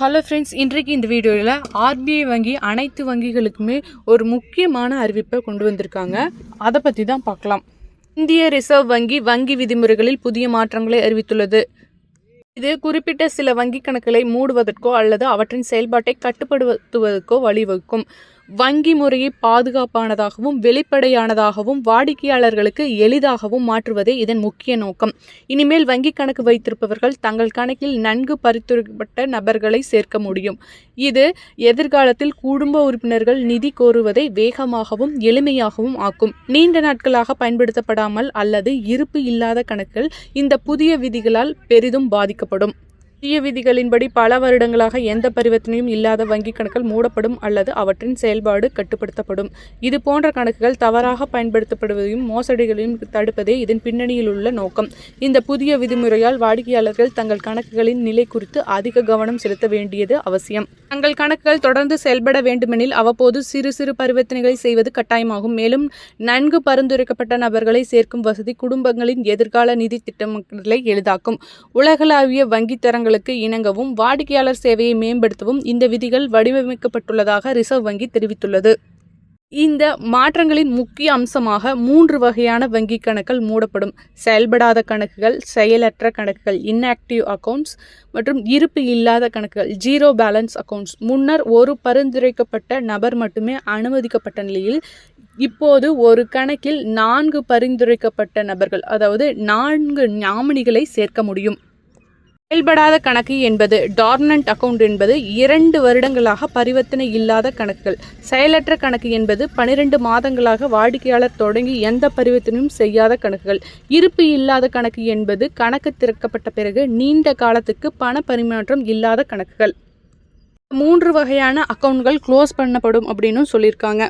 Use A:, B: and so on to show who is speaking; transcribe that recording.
A: Hello friends இன்றைக்கு இந்த வீடியோவில் ஆர்பிஐ வங்கி அனைத்து வங்கிகளுக்குமே ஒரு முக்கியமான அறிவிப்பை கொண்டு வந்திருக்காங்க. அதை பற்றி தான் பார்க்கலாம் இந்திய ரிசர்வ் வங்கி வங்கி விதிமுறைகளில் புதிய மாற்றங்களை அறிவித்துள்ளது. இது குறிப்பிட்ட சில வங்கி கணக்குகளை மூடுவதற்கோ அல்லது அவற்றின் செயல்பாட்டை கட்டுப்படுத்துவதற்கோ வழிவகுக்கும். வங்கி முறையை பாதுகாப்பானதாகவும் வெளிப்படையானதாகவும் வாடிக்கையாளர்களுக்கு எளிதாகவும் மாற்றுவதே இதன் முக்கிய நோக்கம். இனிமேல் வங்கி கணக்கு வைத்திருப்பவர்கள் தங்கள் கணக்கில் நன்கு பரிந்துரைக்கப்பட்ட நபர்களை சேர்க்க முடியும். இது எதிர்காலத்தில் குடும்ப உறுப்பினர்கள் நிதி கோருவதை வேகமாகவும் எளிமையாகவும் ஆக்கும். நீண்ட நாட்களாக பயன்படுத்தப்படாமல் அல்லது இருப்பு இல்லாத கணக்குகள் இந்த புதிய விதிகளால் பெரிதும் பாதிக்கப்படும். புதிய விதிகளின்படி பல வருடங்களாக எந்த பரிவர்த்தனையும் இல்லாத வங்கிக் கணக்குகள் மூடப்படும் அல்லது அவற்றின் செயல்பாடு கட்டுப்படுத்தப்படும். இது போன்ற கணக்குகள் தவறாக பயன்படுத்தப்படுவதையும் மோசடிகளையும் தடுப்பதே இதன் பின்னணியில் உள்ள நோக்கம். இந்த புதிய விதிமுறையால் வாடிக்கையாளர்கள் தங்கள் கணக்குகளின் நிலை குறித்து அதிக கவனம் செலுத்த வேண்டியது அவசியம். தங்கள் கணக்குகள் தொடர்ந்து செயல்பட வேண்டுமெனில் அவ்வப்போது சிறு சிறு பரிவர்த்தனைகளை செய்வது கட்டாயமாகும். மேலும் நன்கு பரிந்துரைக்கப்பட்ட நபர்களை சேர்க்கும் வசதி குடும்பங்களின் எதிர்கால நிதி திட்டங்களை எளிதாக்கும். உலகளாவிய வங்கி தரங்களுக்கு இணங்கவும் வாடிக்கையாளர் சேவையை மேம்படுத்தவும் இந்த விதிகள் வடிவமைக்கப்பட்டுள்ளதாக ரிசர்வ் வங்கி தெரிவித்துள்ளது. இந்த மாற்றங்களின் முக்கிய அம்சமாக மூன்று வகையான வங்கி கணக்குகள் மூடப்படும். செயல்படாத கணக்குகள் செயலற்ற கணக்குகள் இன்ஆக்டிவ் அக்கவுண்ட்ஸ் மற்றும் இருப்பு இல்லாத கணக்குகள் ஜீரோ பேலன்ஸ் அக்கவுண்ட்ஸ் முன்னர் ஒரு பரிந்துரைக்கப்பட்ட நபர் மட்டுமே அனுமதிக்கப்பட்ட நிலையில் இப்போது ஒரு கணக்கில் நான்கு பரிந்துரைக்கப்பட்ட நபர்கள் அதாவது நான்கு நாமினிகளை சேர்க்க முடியும். செயல்படாத கணக்கு என்பது டார்னண்ட் அக்கவுண்ட் என்பது இரண்டு வருடங்களாக பரிவர்த்தனை இல்லாத கணக்குகள். செயலற்ற கணக்கு என்பது பனிரெண்டு மாதங்களாக வாடிக்கையாளர் தொடங்கி எந்த பரிவர்த்தனையும் செய்யாத கணக்குகள். இருப்பு இல்லாத கணக்கு என்பது கணக்கு திறக்கப்பட்ட பிறகு நீண்ட காலத்துக்கு பண பரிமாற்றம் இல்லாத கணக்குகள். மூன்று வகையான அக்கவுண்ட்கள் க்ளோஸ் பண்ணப்படும் அப்படின்னு சொல்லியிருக்காங்க.